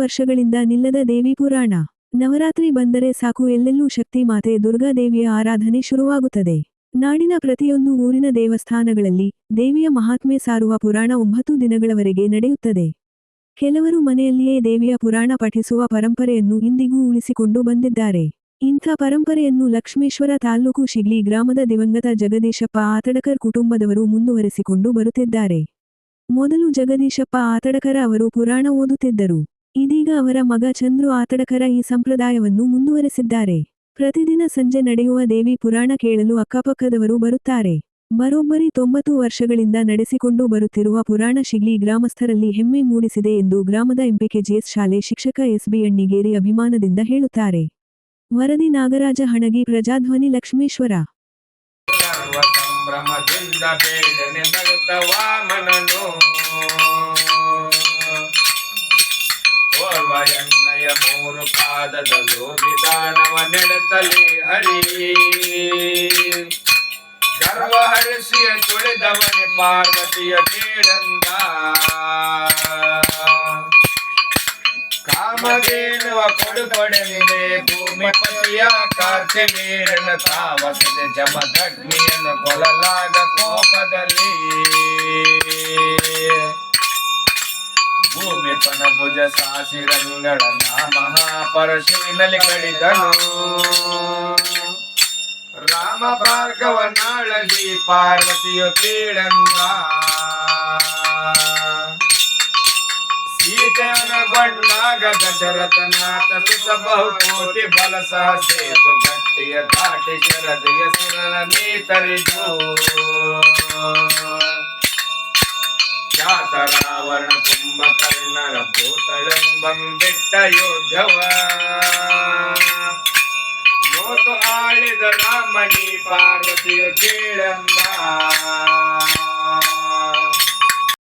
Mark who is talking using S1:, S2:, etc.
S1: ವರ್ಷಗಳಿಂದ ನಿಲ್ಲದ ದೇವಿ ಪುರಾಣ. ನವರಾತ್ರಿ ಬಂದರೆ ಸಾಕು, ಎಲ್ಲೆಲ್ಲೂ ಶಕ್ತಿ ಮಾತೆ ದುರ್ಗಾದೇವಿಯ ಆರಾಧನೆ ಶುರುವಾಗುತ್ತದೆ. ನಾಡಿನ ಪ್ರತಿಯೊಂದು ಊರಿನ ದೇವಸ್ಥಾನಗಳಲ್ಲಿ ದೇವಿಯ ಮಹಾತ್ಮೆ ಸಾರುವ ಪುರಾಣ ಒಂಬತ್ತು ದಿನಗಳವರೆಗೆ ನಡೆಯುತ್ತದೆ. ಕೆಲವರು ಮನೆಯಲ್ಲಿಯೇ ದೇವಿಯ ಪುರಾಣ ಪಠಿಸುವ ಪರಂಪರೆಯನ್ನು ಇಂದಿಗೂ ಉಳಿಸಿಕೊಂಡು ಬಂದಿದ್ದಾರೆ. ಇಂಥ ಪರಂಪರೆಯನ್ನು ಲಕ್ಷ್ಮೇಶ್ವರ ತಾಲ್ಲೂಕು ಶಿಗ್ಲಿ ಗ್ರಾಮದ ದಿವಂಗತ ಜಗದೀಶಪ್ಪ ಆತಡಕರ್ ಕುಟುಂಬದವರು ಮುಂದುವರೆಸಿಕೊಂಡು ಬರುತ್ತಿದ್ದಾರೆ. ಮೊದಲು ಜಗದೀಶಪ್ಪ ಆತಡಕರ ಅವರು ಪುರಾಣ ಓದುತ್ತಿದ್ದರು. ಇದೀಗ ಅವರ ಮಗ ಚಂದ್ರು ಆತಡಕರ ಈ ಸಂಪ್ರದಾಯವನ್ನು ಮುಂದುವರೆಸಿದ್ದಾರೆ. ಪ್ರತಿದಿನ ಸಂಜೆ ನಡೆಯುವ ದೇವಿ ಪುರಾಣ ಕೇಳಲು ಅಕ್ಕಪಕ್ಕದವರು ಬರುತ್ತಾರೆ. ಬರೋಬ್ಬರಿ ತೊಂಬತ್ತು ವರ್ಷಗಳಿಂದ ನಡೆಸಿಕೊಂಡು ಬರುತ್ತಿರುವ ಪುರಾಣ ಶಿಗ್ಲಿ ಗ್ರಾಮಸ್ಥರಲ್ಲಿ ಹೆಮ್ಮೆ ಮೂಡಿಸಿದೆ ಎಂದು ಗ್ರಾಮದ ಎಂಪಿಕೆಜಿಎಸ್ ಶಾಲೆ ಶಿಕ್ಷಕ ಎಸ್ಬಿ ಅಣ್ಣಿಗೇರಿ ಅಭಿಮಾನದಿಂದ ಹೇಳುತ್ತಾರೆ. ವರದಿ ನಾಗರಾಜ ಹಣಗಿ ಪ್ರಜಾಧ್ವನಿ ಲಕ್ಷ್ಮೇಶ್ವರ.
S2: ಎಣ್ಣೆಯ ಮೂರು ಪಾದದಲ್ಲೂ ವಿಧಾನವ ನೆಡೆತಲಿ ಹರಿ. ಗರ್ವ ಹರಿಸಿಯ ತುಳಿದವನೆ ಪಾರ್ವತಿಯ ಕೇಳಂದ ಕಾಮಧೇನುವ ಕೊಡುಗೊಡಲಿದೆ ಭೂಮಿ ಪತಿಯ ಕಾರ್ತಿವೀರನ ತಾವಸದೆ ಜಮದಗ್ನಿಯನ್ನು ಕೊಲಲಾಗ ಕೋಪದಲ್ಲಿ ಭೂಮಿ ಪನ ಭುಜ ಸಾಸಿರಂಗಳನ್ನ ಮಹಾಪರಶುವಿನಲ್ಲಿ ಕಡಿದನು ರಾಮ ಭಾರ್ಗವನಾಳಲಿ ಪಾರ್ವತಿಯು ಕೇಳಂದ ಸೀತೆಯನಗೊಂಡಾಗ ದಶರಥನಾಥ ಸುತ ಬಹುಕೋಟಿ ಬಲ ಸಹ ಸೇತು ಗಟ್ಟಿಯ ದಾಟಿ ಶರದಿಯ ಸುರನ ನೀತರಿದು ಖ್ಯಾತ ರಾವಣ ಕುಂಭಕರ್ಣರ ಭೂತಳೆಂಬಂ ಬಿಟ್ಟ ಯೋಧವ ನೋತು ಆಳಿದ ರಾಮನಿ ಪಾರ್ವತಿಯ ಕೇಳಂದ